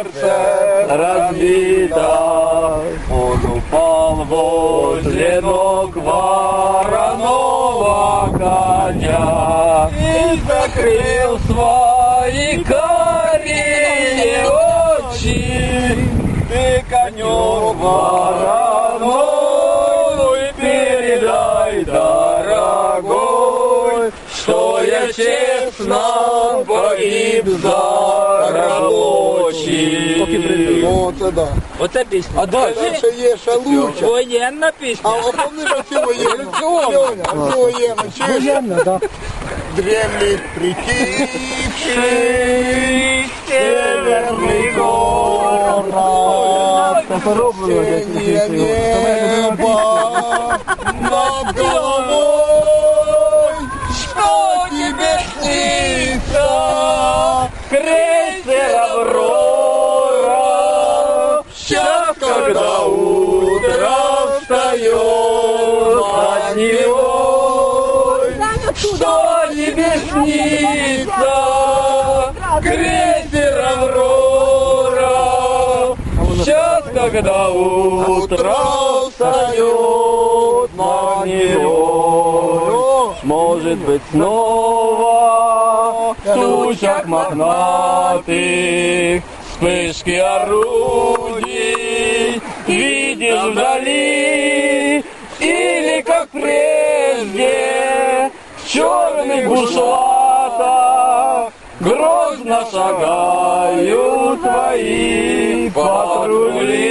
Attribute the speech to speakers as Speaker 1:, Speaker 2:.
Speaker 1: сердце разбито. Он упал возле ног вороного коня и закрыл свои карие очи. Ты коню вороной передай, дорогой, что я честно погиб за рабочий.
Speaker 2: О, це да.
Speaker 3: Оце пісня.
Speaker 1: А далі?
Speaker 2: Це ще є ще лучше.
Speaker 3: Воєнна
Speaker 2: А
Speaker 3: пісня.
Speaker 2: а помниш оці воєнну? Льоня, оці воєнну. Чуєш?
Speaker 4: Воєнна, так.
Speaker 2: Дремлет прикипший
Speaker 1: Северный город.
Speaker 2: тенье небо над головой. Что тебе снится?
Speaker 1: Когда утро встает над Невой, что тебе снится? Крейсер Аврора. Сейчас, когда утро встает над Невой, может быть снова тучах мохнатых Вспышки орудий вдали Или, как прежде, в черных Грозно шагают твои патрули